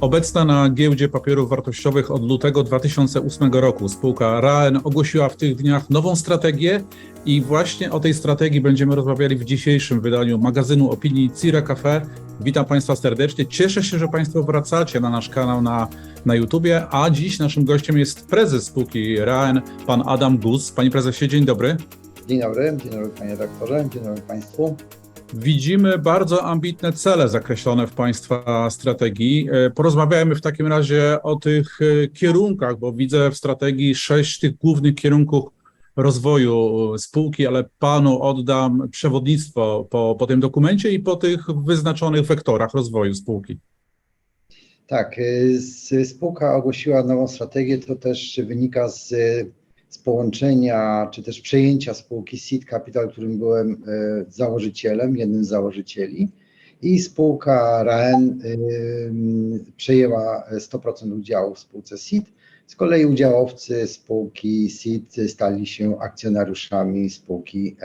Obecna na giełdzie papierów wartościowych od lutego 2008 roku spółka RAN ogłosiła w tych dniach nową strategię i właśnie o tej strategii będziemy rozmawiali w dzisiejszym wydaniu magazynu opinii Cira Cafe. Witam Państwa serdecznie. Cieszę się, że Państwo wracacie na nasz kanał na, na YouTubie, a dziś naszym gościem jest prezes spółki RAN, pan Adam Gus. Panie prezesie, dzień dobry. Dzień dobry, dzień dobry panie redaktorze, dzień dobry państwu. Widzimy bardzo ambitne cele zakreślone w Państwa strategii. E, Porozmawiajmy w takim razie o tych e, kierunkach, bo widzę w strategii sześć tych głównych kierunków rozwoju spółki, ale Panu oddam przewodnictwo po, po tym dokumencie i po tych wyznaczonych wektorach rozwoju spółki. Tak, z- spółka ogłosiła nową strategię, to też wynika z, z połączenia, czy też przejęcia spółki Seed Capital, którym byłem y, założycielem, jednym z założycieli. I spółka RAN y, przejęła 100% udziału w spółce Seed. Z kolei udziałowcy spółki Seed stali się akcjonariuszami spółki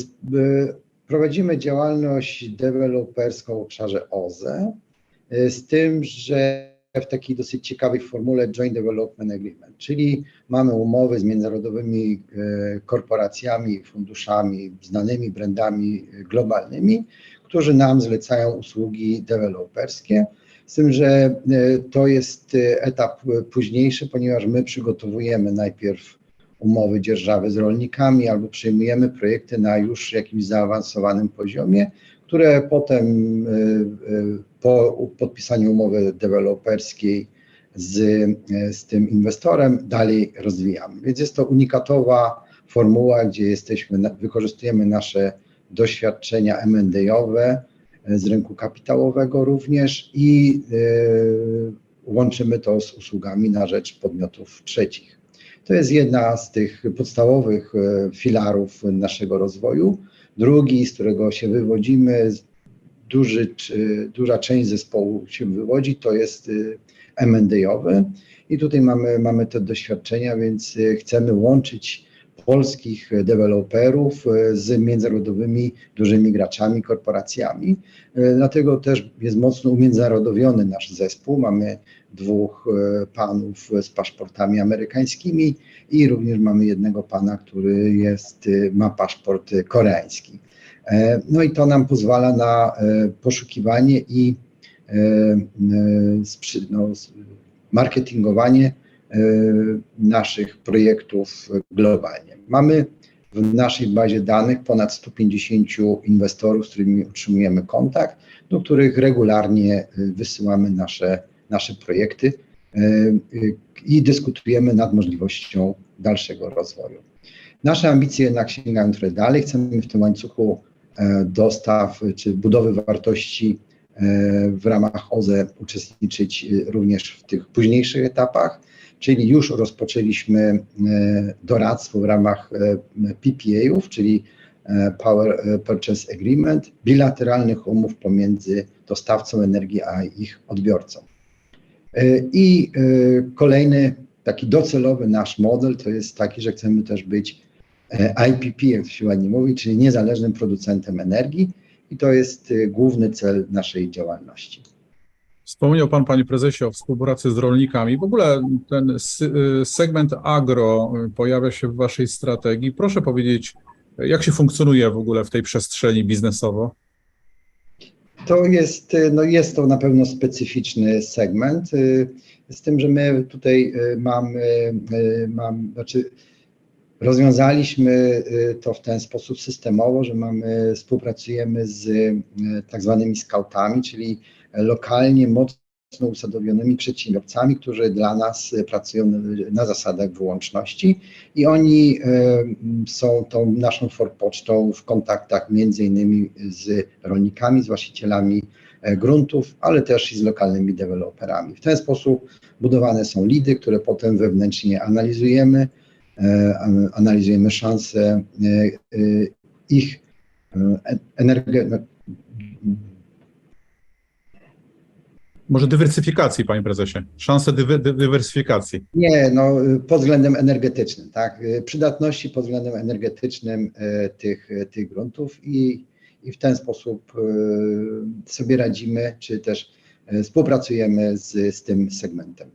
sp- y, Prowadzimy działalność deweloperską w obszarze OZE, z tym, że w takiej dosyć ciekawej formule Joint Development Agreement, czyli mamy umowy z międzynarodowymi y, korporacjami, funduszami, znanymi brandami y, globalnymi, którzy nam zlecają usługi deweloperskie. Z tym, że y, to jest etap późniejszy, ponieważ my przygotowujemy najpierw umowy dzierżawy z rolnikami albo przyjmujemy projekty na już jakimś zaawansowanym poziomie, które potem po podpisaniu umowy deweloperskiej z, z tym inwestorem dalej rozwijamy. Więc jest to unikatowa formuła, gdzie jesteśmy, wykorzystujemy nasze doświadczenia M&A-owe y, z rynku kapitałowego również i y, łączymy to z usługami na rzecz podmiotów trzecich. To jest jedna z tych podstawowych e, filarów naszego rozwoju. Drugi, z którego się wywodzimy, duży, duża część zespołu się wywodzi, to jest e, M&A-owy. I tutaj mamy, mamy te doświadczenia, więc e, chcemy łączyć polskich deweloperów e, z międzynarodowymi dużymi graczami, korporacjami. Dlatego też jest mocno umiędzynarodowiony nasz zespół. Mamy dwóch panów z paszportami amerykańskimi i również mamy jednego pana, który jest, ma paszport koreański. E, No i to nam pozwala na e, poszukiwanie i e, no, marketingowanie naszych projektów globalnie. Mamy w naszej bazie danych ponad 150 inwestorów, z którymi utrzymujemy kontakt, do których regularnie wysyłamy nasze nasze projekty i dyskutujemy nad możliwością dalszego rozwoju. Nasze ambicje jednak sięgają trochę dalej. Chcemy w tym łańcuchu dostaw czy budowy wartości e, w ramach OZE uczestniczyć e, również w tych późniejszych etapach, czyli już rozpoczęliśmy e, doradztwo w ramach e, PPA-ów, czyli e, Power Purchase Agreement, bilateralnych umów pomiędzy dostawcą energii a ich odbiorcą. E, I e, kolejny taki docelowy nasz model to jest taki, że chcemy też być e, IPP, jak to się ładnie mówi, czyli niezależnym producentem energii i to jest e, główny cel naszej działalności. Wspomniał Pan, Panie Prezesie, o współpracy z rolnikami. W ogóle ten y, segment agro y, pojawia się w Waszej strategii. Proszę powiedzieć, jak się funkcjonuje w ogóle w tej przestrzeni biznesowo? To jest, e, no jest to na pewno specyficzny segment, e, z tym, że my tutaj e, mamy, e, mam, znaczy rozwiązaliśmy e, to w ten sposób systemowo, że mamy, współpracujemy z e, tak zwanymi scoutami, czyli lokalnie mocno usadowionymi przedsiębiorcami, którzy dla nas pracują na, zasadach wyłączności i oni m, są tą naszą forpocztą w kontaktach między innymi z rolnikami, z właścicielami e, gruntów, ale też i z lokalnymi deweloperami. W ten sposób budowane są lidy, które potem wewnętrznie analizujemy, an- analizujemy szanse e, e, ich e, energe, Może dywersyfikacji, Panie Prezesie? Szanse dywy, dy, dywersyfikacji. Nie, no pod względem energetycznym, tak, przydatności pod względem energetycznym tych, tych gruntów i, i w ten sposób sobie radzimy, czy też e, współpracujemy z, z tym segmentem.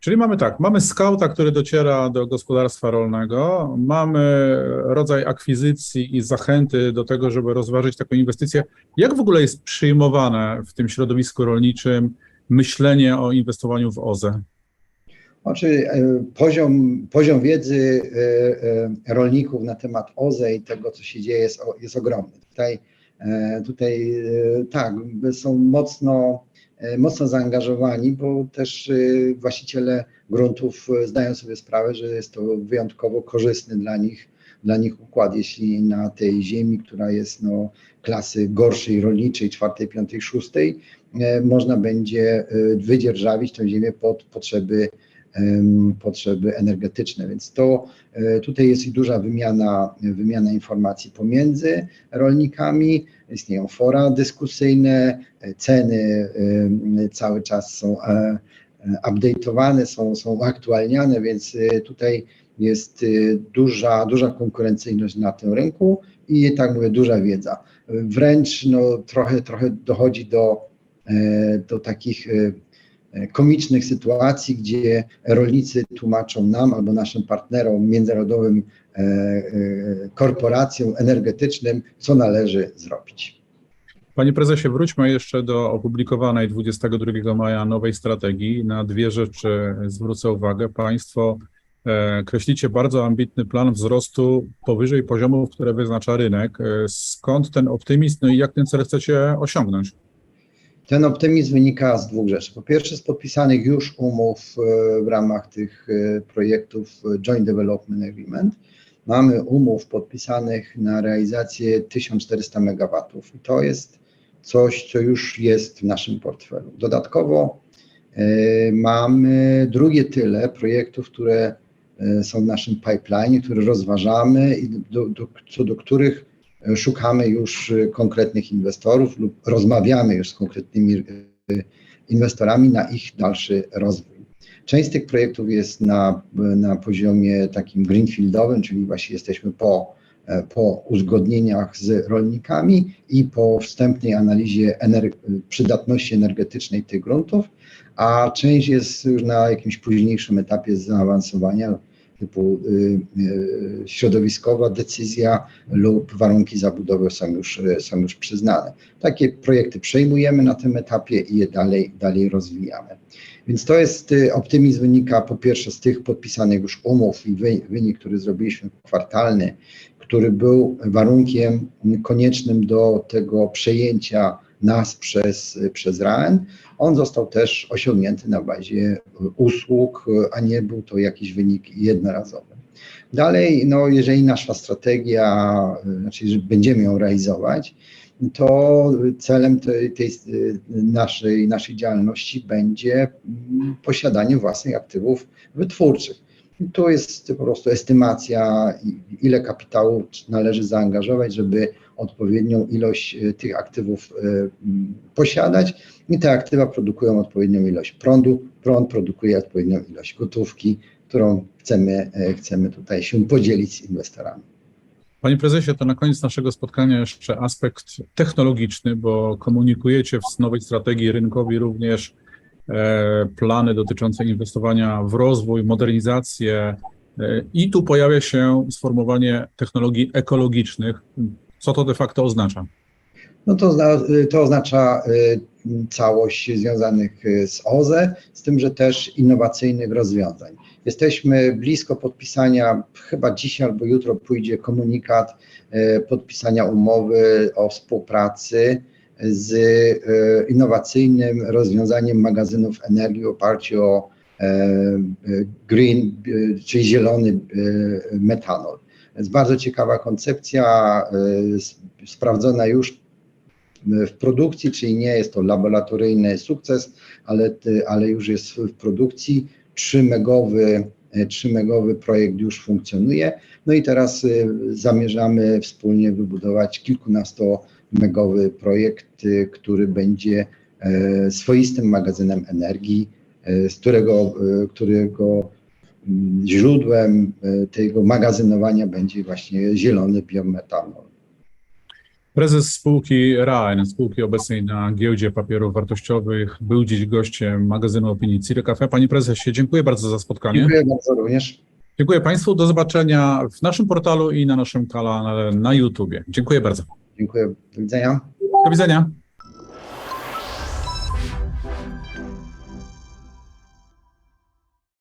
Czyli mamy tak, mamy skauta, który dociera do gospodarstwa rolnego, mamy rodzaj akwizycji i zachęty do tego, żeby rozważyć taką inwestycję. Jak w ogóle jest przyjmowane w tym środowisku rolniczym myślenie o inwestowaniu w OZE? Znaczy, e, poziom, poziom wiedzy e, e, rolników na temat OZE i tego, co się dzieje, jest, jest ogromny. Tutaj, tutaj tak, są mocno, mocno zaangażowani, bo też e, właściciele gruntów e, zdają sobie sprawę, że jest to wyjątkowo korzystny dla nich, dla nich układ, jeśli na tej ziemi, która jest no, klasy gorszej rolniczej, czwartej, piątej, szóstej, e, można będzie e, wydzierżawić tę ziemię pod potrzeby potrzeby energetyczne. Więc to e, tutaj jest duża wymiana, wymiana informacji pomiędzy rolnikami. Istnieją fora dyskusyjne, e, ceny em, cały czas są e, e, update'owane, są, są aktualniane, więc e, tutaj jest e, duża, duża konkurencyjność na tym rynku i tak mówię, duża wiedza. Wręcz no, trochę, trochę dochodzi do, e, do takich e, komicznych sytuacji, gdzie rolnicy tłumaczą nam albo naszym partnerom międzynarodowym e, e, korporacjom energetycznym, co należy zrobić. Panie prezesie, wróćmy jeszcze do opublikowanej 22 maja nowej strategii. Na dwie rzeczy zwrócę uwagę. Państwo e, kreślicie bardzo ambitny plan wzrostu powyżej poziomów, które wyznacza rynek. E, Skąd ten optymizm, no i jak ten cel chcecie osiągnąć? Ten optymizm wynika z dwóch rzeczy. Po pierwsze, z podpisanych już umów e, w ramach tych e, projektów e, Joint Development Agreement. Mamy umów podpisanych na realizację 1400 MW i to jest coś, co już jest w naszym portfelu. Dodatkowo mamy drugie tyle projektów, które są w naszym pipeline, które rozważamy i co do których szukamy już e, konkretnych inwestorów lub rozmawiamy już z konkretnymi e, inwestorami na ich dalszy rozwój. Część z tych projektów jest na, na poziomie takim greenfieldowym, czyli właśnie jesteśmy po, e, po uzgodnieniach z rolnikami i po wstępnej analizie ener- przydatności energetycznej tych gruntów, a część jest już na jakimś późniejszym etapie zaawansowania, typu y, y, środowiskowa decyzja lub warunki zabudowy są już, y, są już przyznane. Takie projekty przejmujemy na tym etapie i je dalej, dalej rozwijamy. Więc to jest optymizm wynika po pierwsze z tych podpisanych już umów i wy, wynik, który zrobiliśmy kwartalny, który był warunkiem koniecznym do tego przejęcia nas przez, przez RAN. On został też osiągnięty na bazie usług, a nie był to jakiś wynik jednorazowy. Dalej, no, jeżeli nasza strategia, znaczy, że będziemy ją realizować, to celem tej, tej naszej, naszej działalności będzie mm, posiadanie własnych aktywów wytwórczych. Tu jest po prostu estymacja, ile kapitału należy zaangażować, żeby odpowiednią ilość e, tych aktywów e, posiadać i te aktywa produkują odpowiednią ilość prądu, prąd produkuje odpowiednią ilość gotówki, którą chcemy, e, chcemy tutaj się podzielić z inwestorami. Panie prezesie, to na koniec naszego spotkania jeszcze aspekt technologiczny, bo komunikujecie w nowej strategii rynkowi również plany dotyczące inwestowania w rozwój, modernizację i tu pojawia się sformułowanie technologii ekologicznych. Co to de facto oznacza? No to, zna- to oznacza y, całość związanych y, z OZE, z tym, że też innowacyjnych rozwiązań. Jesteśmy blisko podpisania, chyba dzisiaj albo jutro pójdzie komunikat y, podpisania umowy o współpracy z y, innowacyjnym rozwiązaniem magazynów energii w oparciu o e, y, green, y, czyli zielony y, metanol. Jest bardzo ciekawa koncepcja, s- sprawdzona już w produkcji, czyli nie jest to laboratoryjny sukces, ale, ty- ale już jest w produkcji. 3-megowy, 3-megowy projekt już funkcjonuje. No i teraz zamierzamy wspólnie wybudować kilkunastomegowy projekt, który będzie e, swoistym magazynem energii, e, z którego, e, którego źródłem e, tego magazynowania będzie właśnie zielony biometanol. Prezes spółki RAN, spółki obecnej na giełdzie papierów wartościowych, był dziś gościem magazynu opinii Cire Cafe. Panie prezesie, dziękuję bardzo za spotkanie. Dziękuję bardzo również. Dziękuję Państwu. Do zobaczenia w naszym portalu i na naszym kanale na YouTubie. Dziękuję bardzo. Dziękuję. Do widzenia. Do widzenia.